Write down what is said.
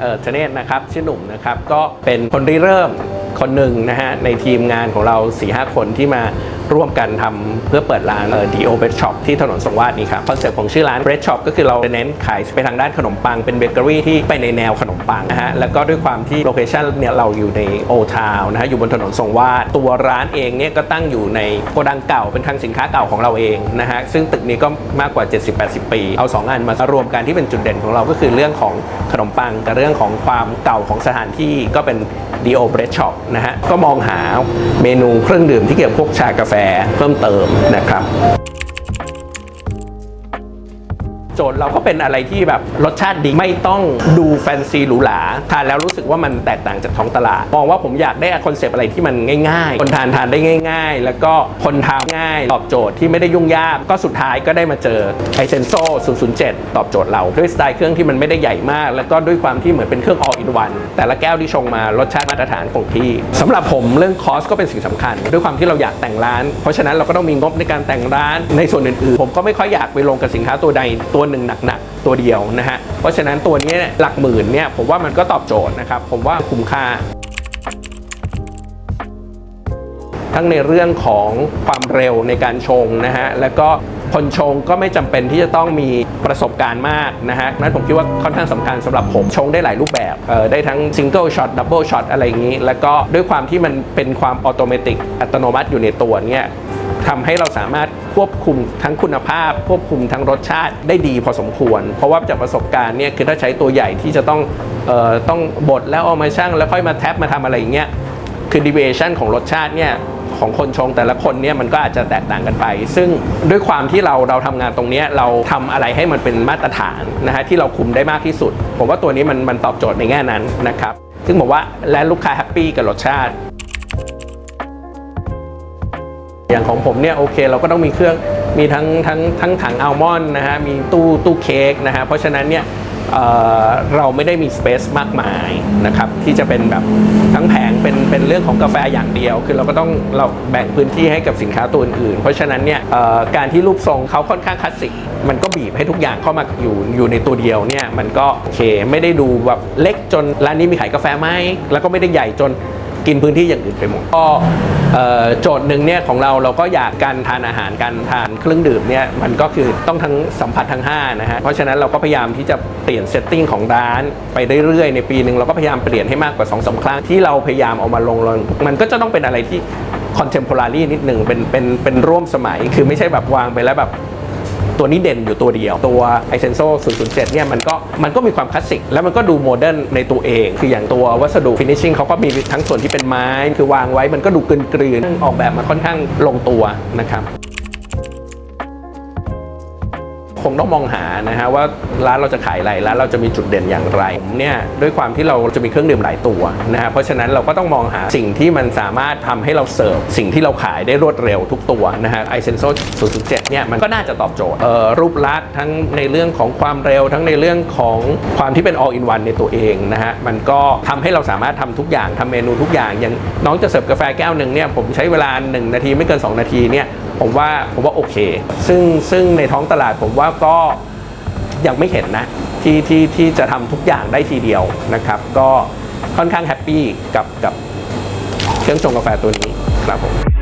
เออเทเนศนะครับชื่อหนุ่มนะครับก็เป็นคนริเริ่มคนหนึ่งนะฮะในทีมงานของเรา4ีหคนที่มาร่วมกันทำเพื่อเปิดร้านเอ่อ D.O. Bread Shop ที่ถนนสงวาดนี้ครับคอนเซ็ปต์ของชื่อร้าน Bread Shop ก็คือเราจะเน้นขายไปทางด้านขนมปังเป็นเบเกอรี่ที่ไปในแนวขนมปังนะฮะแล้วก็ด้วยความที่โลเคชันเนี่ยเราอยู่ในโอทาวนะฮะอยู่บนถนนทรงวาดตัวร้านเองเนี่ยก็ตั้งอยู่ในโกดังเก่าเป็นคลังสินค้าเก่าของเราเองนะฮะซึ่งตึกนี้ก็มากกว่า 70-80 ปี เอาสองอันมารวมกันที่เป็นจุดเด่นของเราก็คือเรื่องของขนมปังกับเรื่องของความเก่าของสถานที่ก็เป็น D.O. Bread Shop นะฮะก็มองหาเมนูเครื่องดื่มที่เกี่ยวกับพวกชากาแฟเพิ่มเติมนะครับ โจทย์เราก็เป็นอะไรที่แบบรสชาติดีไม่ต้องดูแฟนซีหรูหราทานแล้วรู้สึกว่ามันแตกต่างจากท้องตลาด มองว่าผมอยากได้คอนเซปต์อะไรที่มันง่าย ๆ คนทานทานได้ง่าย ๆ แล้วก็คนทานง่ายตอบโจทย์ที่ไม่ได้ยุ่งยาก ก็สุดท้ายก็ได้มาเจอไอเซนโซ007 ตอบโจทย์เรา ด้วยสไตล์เครื่องที่มันไม่ได้ใหญ่มาก แล้วก็ด้วยความที่เหมือนเป็นเครื่อง all in one แต่ละแก้วที่ชงมารสชาติมาตรฐานคงที่สำหรับผมเรื่องคอสก็เป็นสิ่งสำคัญ ด้วยความที่เราอยากแต่งร้าน เพราะฉะนั้นเราก็ต้องมีงบในการแต่งร้านในส่วนอื่นๆ ผมก็ไม่ค่อยอยากไปลงกับสินค้าตัวใดตัวหนึ่งหนักๆ ตัวเดียวนะฮะ เพราะฉะนั้นตัวนี้เนี่ยหลักหมื่นเนี่ยผมว่ามันก็ตอบโจทย์นะครับ ผมว่าคุ้มค่า ทั้งในเรื่องของความเร็วในการชงนะฮะ แล้วก็คนชงก็ไม่จำเป็นที่จะต้องมีประสบการณ์มากนะฮะนั้นผมคิดว่าค่อนข้างสำคัญสำหรับผมชงได้หลายรูปแบบเอ่อได้ทั้งซิงเกิลช็อตดับเบิลช็อตอะไรอย่างนี้ แล้วก็ด้วยความที่มันเป็นความออโตเมติกอัตโนมัติอยู่ในตัวเนี่ย ทำให้เราสามารถควบคุมทั้งคุณภาพ ควบคุมทั้งรสชาติได้ดีพอสมควร เพราะว่าจากประสบการณ์เนี่ยคือถ้าใช้ตัวใหญ่ที่จะต้องออต้องบดแล้วเอามาชั่ง แล้วค่อยมาแท็บมาทำอะไรอย่างเงี้ยคือ deviation ของรสชาติเนี่ยของคนชงแต่ละคนเนี่ยมันก็อาจจะแตกต่างกันไป ซึ่งด้วยความที่เราเราทำงานตรงเนี้ยเราทำอะไรให้มันเป็นมาตรฐานนะฮะที่เราคุมได้มากที่สุด ผมว่าตัวนี้มันมันตอบโจทย์ในแง่นั้นนะครับ ซึ่งผมว่าและลูกค้าแฮปปี้กับรสชาติ อย่างของผมเนี่ยโอเคเราก็ต้องมีเครื่องมีทั้งทั้งทั้งถังอัลมอนด์นะฮะมีตู้ตู้เค้กนะฮะเพราะฉะนั้นเนี่ยเเราไม่ได้มีสเปซมากมายนะครับที่จะเป็นแบบทั้งแผงเป็นเป็นเรื่องของกาแฟอย่างเดียว คือเราก็ต้องเราแบ่งพื้นที่ให้กับสินค้าตัวอื่น เพราะฉะนั้นเนี่ยการที่รูปทรงเขาค่อนข้างคลาสสิกมันก็บีบให้ทุกอย่างเข้ามาอยู่อยู่ในตัวเดียวเนี่ยมันก็โอเคไม่ได้ดูแบบเล็กจนร้านนี้มีขายกาแฟไหมแล้วก็ไม่ได้ใหญ่จน กินพื้นที่อย่างอื่นไปหมดก็โจทย์หนึ่งเนี่ยของเราเราก็อยากการทานอาหารการทานเครื่องดื่มเนี่ยมันก็คือต้องทั้งสัมผัสทั้ง5นะฮะเพราะฉะนั้นเราก็พยายามที่จะเปลี่ยนเซตติ้งของร้านไปเรื่อยๆในปีหนึ่งเราก็พยายามเปลี่ยนให้มากกว่า2อสาครั้งที่เราพยายามเอามาลงลงมันก็จะต้องเป็นอะไรที่คอนเทมพอรารีนิดหนึ่งเป็นเป็นเป็นร่วมสมัยคือไม่ใช่แบบวางไปแล้วแบบ ตัวนี้เด่นอยู่ตัวเดียว ตัว i s e n s o 007 เนี่ยมันก็มันก็มีความคลาสสิกแล้วมันก็ดูโมเดิร์นในตัวเอง คืออย่างตัววัสดุฟินิชชิ่งเขาก็มีทั้งส่วนที่เป็นไม้ คือวางไว้มันก็ดูกลืนกลืนๆออกแบบมาค่อนข้างลงตัวนะครับ คงต้องมองหานะฮะว่าร้านเราจะขายอะไรร้านเราจะมีจุดเด่นอย่างไรผมเนี่ยด้วยความที่เราจะมีเครื่องดื่มหลายตัวนะฮะเพราะฉะนั้นเราก็ต้องมองหาสิ่งที่มันสามารถทำให้เราเสิร์ฟสิ่งที่เราขายได้รวดเร็วทุกตัวนะฮะไอเซนโซ007เนี่ยมันก็น่าจะตอบโจทย์เอ่อรูปลักษณ์ทั้งในเรื่องของความเร็วทั้งในเรื่องของความที่เป็น all in one ในตัวเองนะฮะมันก็ทำให้เราสามารถทำทุกอย่างทำเมนูทุกอย่างอย่างน้องจะเสิร์ฟกาแฟแก้วหนึ่งเนี่ยผมใช้เวลา 1 นาทีไม่เกิน 2 นาทีเนี่ย ผมว่าผมว่าโอเค ซึ่งซึ่งในท้องตลาดผมว่าก็ยังไม่เห็นนะที่ที่ที่จะทำทุกอย่างได้ทีเดียวนะครับ ก็ค่อนข้างแฮปปี้กับกับเครื่องชงกาแฟตัวนี้ครับผม